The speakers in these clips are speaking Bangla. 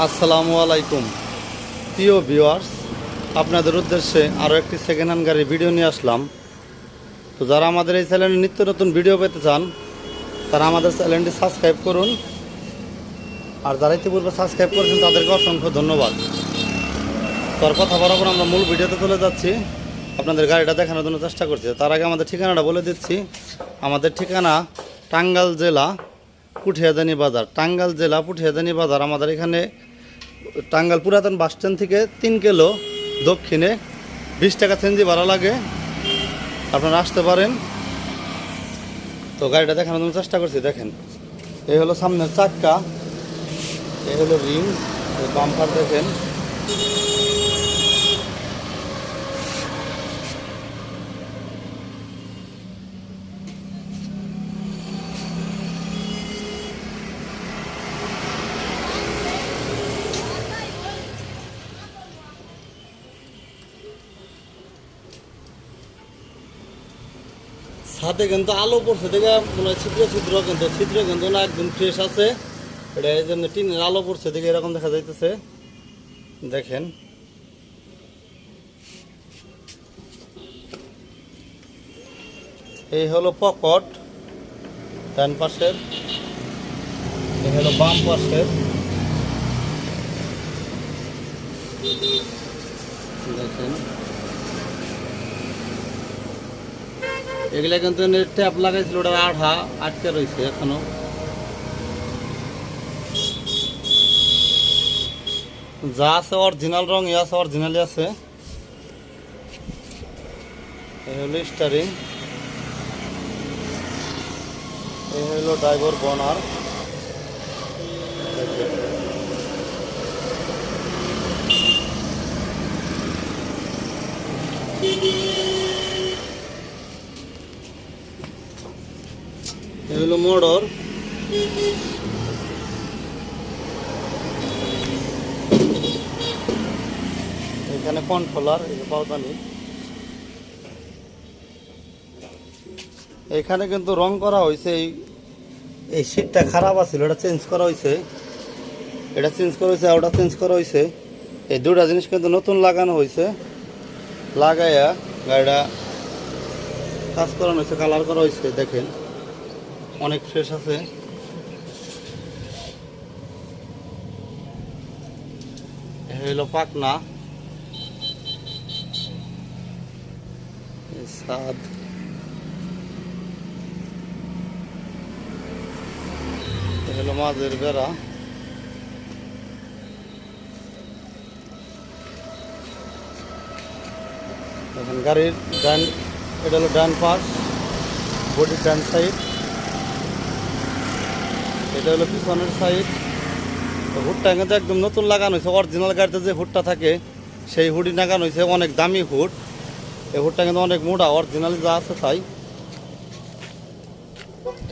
আসসালামু আলাইকুম। প্রিয় ভিউয়ার্স, আপনাদের উদ্দেশ্যে আরও একটি সেকেন্ড হ্যান্ড গাড়ির ভিডিও নিয়ে আসলাম। তো যারা আমাদের এই চ্যানেলে নিত্য নতুন ভিডিও পেতে চান, তারা আমাদের চ্যানেলটি সাবস্ক্রাইব করুন। আর যারা ইতিপূর্বে সাবস্ক্রাইব করেছেন, তাদেরকে অসংখ্য ধন্যবাদ। তোর কথা বরাবর আমরা মূল ভিডিওতে চলে যাচ্ছি। আপনাদের গাড়িটা দেখানোর জন্য চেষ্টা করছি। তার আগে আমাদের ঠিকানাটা বলে দিচ্ছি। আমাদের ঠিকানা টাঙ্গাল জেলা পুঠিয়াদানি বাজার। টাঙ্গাল জেলা পুঠিয়াদানি বাজার আমাদের এখানে টাঙ্গাল পুরাতন বাস স্ট্যান্ড থেকে তিন কিলো দক্ষিণে বিশ টাকা চেঞ্জি ভাড়া লাগে। আপনারা আসতে পারেন। তো গাড়িটা দেখানোর জন্য চেষ্টা করছি, দেখেন। এই হলো সামনের চাক্কা, এই হলো রিং বাম্পার দেখেন। ছাদে কিন্তু আলো পড়ছে, দেখে মনে ছিদ্র ছিদ্র কিন্তু ছিদ্র কিন্তু না, একদম ফ্রেশ আছে। এটা এই জন্য টিনের আলো পড়ছে, দেখে এরকম দেখা যাইতেছে। দেখেন। এই হলো পকট, ডান পাশের। এই হলো বাম পাশের। দেখেন। এগুলা কিন্তু ট্যাপ লাগাইছিল, ওটা আঠা, আটকে রয়েছে এখনও। যা আছে অরিজিনাল রং এ আছে অরিজিনালই আছে। এই হলো স্টারিং এই হলো ড্রাইভার বনার এই হলো মোটর এখানে কন্ট্রোলার এই যে পাওদানি এখানে কিন্তু রং করা হয়েছে, এই এই সিটটা খারাপ আছিল, এটা চেঞ্জ করা হয়েছে। এটা চেঞ্জ করা হয়েছে ওটা চেঞ্জ করা হয়েছে। এই দুটা জিনিস কিন্তু নতুন লাগানো হয়েছে। লাগাইয়া গাড়িটা কাজ করানো হয়েছে কালার করা হয়েছে, দেখেন। অনেক ফ্রেশ আছে। হইল পাকনা সাদ হলো মাঝের বেড়া। দেখেন গাড়ির ডান, এটা হলো ডান পাশ, বডির ডান সাইড এটা হলো পিছনের সাইড হুডটা কিন্তু একদম নতুন লাগানো হয়েছে অরিজিনাল গাড়িতে যে হুডটা থাকে, সেই হুডই লাগানো হয়েছে, অনেক দামি হুড। এই হুডটা কিন্তু অনেক মোটা অরিজিনাল যা আছে তাই।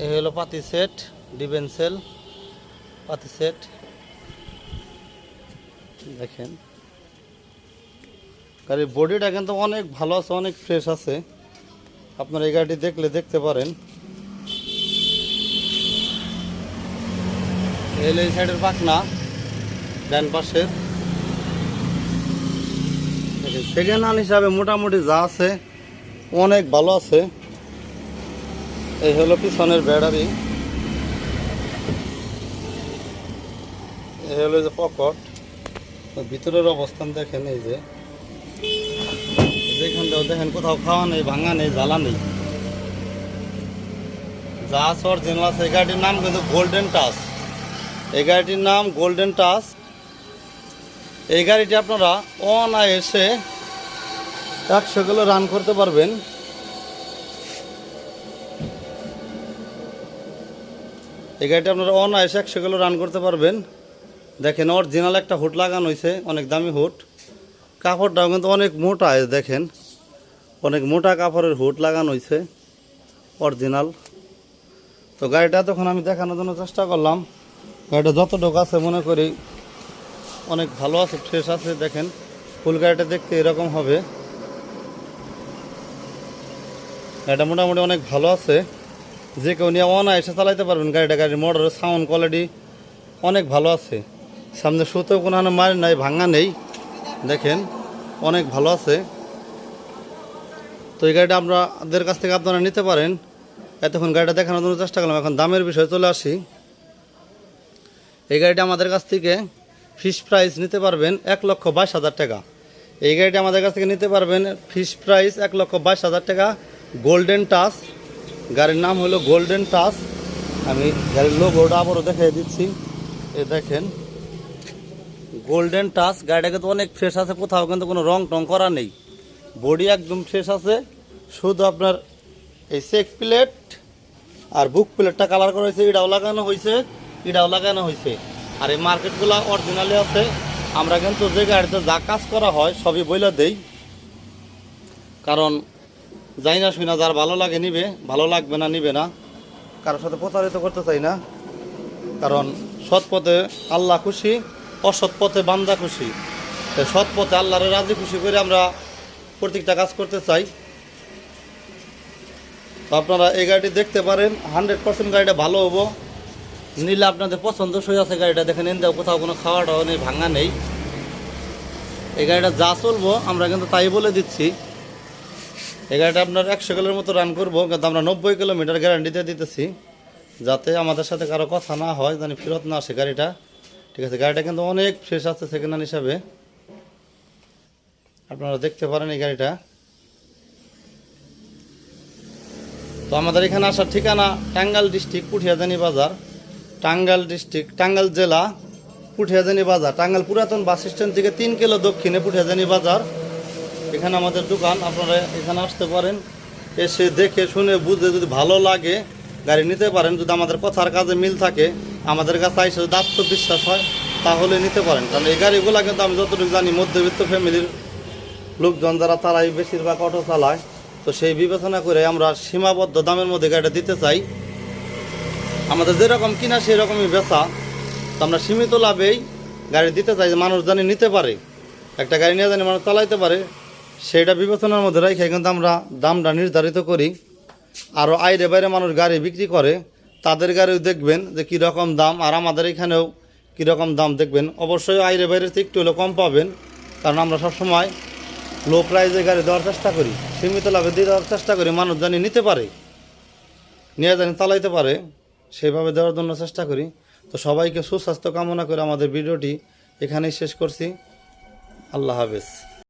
এই হলো পাতি সেট ডিভেন্সেল পাতি সেট দেখেন। গাড়ির বডিটা কিন্তু অনেক ভালো আছে, অনেক ফ্রেশ আছে। আপনার এই গাড়িটি দেখলে দেখতে পারেন। এই হলো এই সাইডের পাখনা, ডান পাশের। সেকেন্ড হ্যান্ড হিসাবে মোটামুটি যা আছে, অনেক ভালো আছে। এই হলো পিছনের ব্যাটারি। এই হলো যে পকেট ভিতরের অবস্থান দেখেন এই যে। যেখানটাও দেখেন কোথাও খাওয়া নেই, ভাঙা নেই, জ্বালা নেই। যা অরিজিনাল আছে, এই গাড়িটির নাম কিন্তু গোল্ডেন টাচ এই গাড়িটির নাম গোল্ডেন টাচ এই গাড়িটি আপনারা অনায়াসে একশো কিলো রান করতে পারবেন। এই গাড়িটি আপনারা অনায়াসে একশো কিলো রান করতে পারবেন। দেখেন অরিজিনাল একটা হুট লাগানো হয়েছে অনেক দামি হুট কাপড়টাও কিন্তু অনেক মোটা দেখেন। অনেক মোটা কাপড়ের হুট লাগানো হয়েছে অরিজিনাল তো গাড়িটা তখন আমি দেখানোর জন্য চেষ্টা করলাম। গাড়িটা যতটুকু আছে মনে করি অনেক ভালো আছে ফ্রেশ আছে, দেখেন। ফুল গাড়িটা দেখতে এরকম হবে। গাড়িটা মোটামুটি অনেক ভালো আছে। যে কেউ নিয়ে অনায়াসে চালাইতে পারবেন গাড়িটা। গাড়ির মোটরের সাউন্ড কোয়ালিটি অনেক ভালো আছে। সামনে সুতো কোনো মার নাই, ভাঙা নেই। দেখেন, অনেক ভালো আছে। তো এই গাড়িটা আপনাদের কাছ থেকে আপনারা নিতে পারেন। এতক্ষণ গাড়িটা দেখানোর জন্য চেষ্টা করলাম। এখন দামের বিষয়ে চলে আসি। এই গাড়িটা আমাদের কাছ থেকে ফিস প্রাইস নিতে পারবেন এক লক্ষ বাইশ হাজার টাকা। এই গাড়িটা আমাদের কাছ থেকে নিতে পারবেন ফিস প্রাইস এক লক্ষ বাইশ হাজার টাকা। গোল্ডেন টাচ গাড়ির নাম হলো গোল্ডেন টাচ আমি গাড়ির লোগোটা আবারও দেখিয়ে দিচ্ছি। এ দেখেন গোল্ডেন টাচ গাড়িটা কিন্তু অনেক ফ্রেশ আছে কোথাও, কিন্তু কোনো রং টং করা নেই। বডি একদম ফ্রেশ আছে। শুধু আপনার এই চেক প্লেট আর বুক প্লেটটা কালার করা হয়েছে, এটাও লাগানো হয়েছে। এটাও লাগানো হয়েছে। আর এই মার্কেটগুলো অরিজিনালি আছে। আমরা কিন্তু যে গাড়িতে যা কাজ করা হয়, সবই বইলা দেই। কারণ যাই না শুই না, যার ভালো লাগে নিবে, ভালো লাগবে না নিবে না। কারোর সাথে প্রচারিত করতে চাই না। কারণ সৎ পথে আল্লাহ খুশি, অসৎ পথে বান্দা খুশি। তো সৎ পথে আল্লাহরে রাজি খুশি করে আমরা প্রত্যেকটা কাজ করতে চাই। তো আপনারা এই গাড়িটি দেখতে পারেন। হান্ড্রেড পার্সেন্ট গাড়িটা ভালো হব। নিলে আপনাদের পছন্দ সই আছে গাড়িটা, দেখেন ইন্দাও কোথাও কোনো খাওয়া টাওয়া নেই, ভাঙা নেই। এই গাড়িটা যা চলবো, আমরা কিন্তু তাই বলে দিচ্ছি। এই গাড়িটা আপনার একশো কিলোর মতো রান করব, কিন্তু আমরা নব্বই কিলোমিটার গ্যারান্টিতে দিতেছি, যাতে আমাদের সাথে কারও কথা না হয় জানি ফেরত না আসে গাড়িটা। ঠিক আছে, গাড়িটা কিন্তু অনেক ফ্রেশ আছে সেকেন্ড হ্যান্ড হিসাবে। আপনারা দেখতে পারেন এই গাড়িটা। তো আমাদের এখানে আসার ঠিকানা টাঙ্গাল ডিস্ট্রিক্ট পুঠিয়াজানি বাজার। টাঙ্গাইল ডিস্ট্রিক্ট, টাঙ্গাইল জেলা, পুঠিয়াজানি বাজার। টাঙ্গাইল পুরাতন বাস স্ট্যান্ড থেকে তিন কিলো দক্ষিণে পুঠিয়াজানি বাজার। এখানে আমাদের দোকান, আপনারা এখানে আসতে পারেন। এসে দেখে, শুনে, বুঝে যদি ভালো লাগে, গাড়ি নিতে পারেন। যদি আমাদের কথার কাজে মিল থাকে, আমাদের কাছে আইসে যদি আত্মবিশ্বাস হয়, তাহলে নিতে পারেন। কারণ এই গাড়িগুলো কিন্তু আমি যতটুকু জানি, মধ্যবিত্ত ফ্যামিলির লোকজন যারা, তারাই বেশিরভাগ অটো চালায় তো সেই বিবেচনা করে আমরা সীমাবদ্ধ দামের মধ্যে গাড়িটা দিতে চাই। আমাদের যেরকম কিনা সেরকমই বেচা। তো আমরা সীমিত লাভেই গাড়ি দিতে চাই, যে মানুষ জানি নিতে পারে। একটা গাড়ি নিয়ে জানি মানুষ চালাইতে পারে। সেটা বিবেচনার মধ্যে রেখে কিন্তু আমরা দামটা নির্ধারিত করি। আরও আইরে বাইরে মানুষ গাড়ি বিক্রি করে, তাদের গাড়িও দেখবেন যে কীরকম দাম, আর আমাদের এখানেও কীরকম দাম দেখবেন। অবশ্যই আইরে বাইরে একটু হলেও কম পাবেন, কারণ আমরা সবসময় লো প্রাইজে গাড়ি দেওয়ার চেষ্টা করি, সীমিত লাভে দিয়ে দেওয়ার চেষ্টা করি, মানুষ জানি নিতে পারে, নিয়ে জানি চালাইতে পারে। সেভাবে দেওয়ার জন্য চেষ্টা করি। তো সবাইকে সুস্বাস্থ্য কামনা করে আমাদের ভিডিওটি এখানেই শেষ করছি। আল্লাহ হাফেজ।